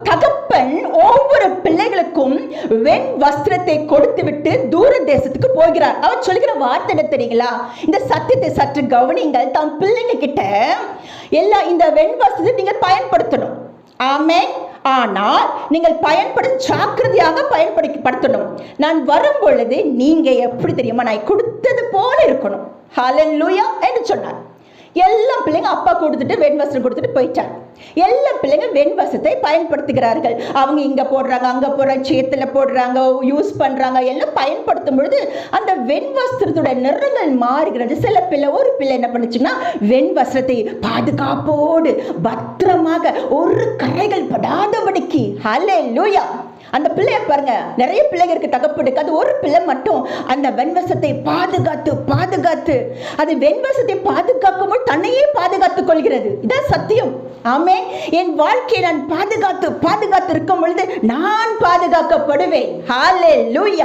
தகப்பன் ஒவ்வொரு பிள்ளைகளுக்கும் வெண் வஸ்திரத்தை கொடுத்து விட்டு தூர தேசத்துக்கு போகிறார். அவர் சொல்கிற வார்த்தை என்ன தெரியுங்களா? இந்த சத்தியத்தை சற்று கவனிங்கள் தம் பிள்ளைங்க கிட்ட எல்லா இந்த வெண் வஸ்திரத்தை நீங்கள் பயன்படுத்தணும். ஆமே ஆனால் நீங்கள் பயன்பட ஜாக்கிரதையாக பயன்படுத்தணும் நான் வரும் பொழுது நீங்க எப்படி தெரியுமா? நான் கொடுத்தது போல இருக்கணும். ஹalleluya என்று சொன்னார். எல்லா பிள்ளைங்க அப்பா கொடுத்துட்டு வெண் கொடுத்துட்டு போயிட்டாங்க. எல்லா பிள்ளைங்க வெண் பயன்படுத்துகிறார்கள். அவங்க இங்க போடுறாங்க அங்க போடுறாங்க சேத்துல போடுறாங்க யூஸ் பண்றாங்க எல்லாம் பயன்படுத்தும் பொழுது அந்த வெண் வஸ்திரத்தோட நிறங்கள் மாறுகிறது. சில பிள்ளை ஒரு பிள்ளை என்ன பண்ணுச்சுன்னா வெண் பாதுகாப்போடு பத்திரமாக ஒரு கரைகள் படாதபடிக்கு. ஹலே லூயா அந்த பிள்ளைய பாருங்க நிறைய பிள்ளைங்க இருக்கு. தகப்படுக்கு ஒரு பிள்ளை மட்டும். அந்த வெண்வசத்தை பாதுகாத்து பாதுகாத்து. அது வெண்வசத்தை பாதுகாக்கும் போது தன்னையே பாதுகாத்துக் கொள்கிறது. இதான் சத்தியம். ஆமே என் வாழ்க்கையை நான் பாதுகாத்து பாதுகாத்து இருக்கும் பொழுது நான் பாதுகாக்கப்படுவேன். ஹாலே லூயா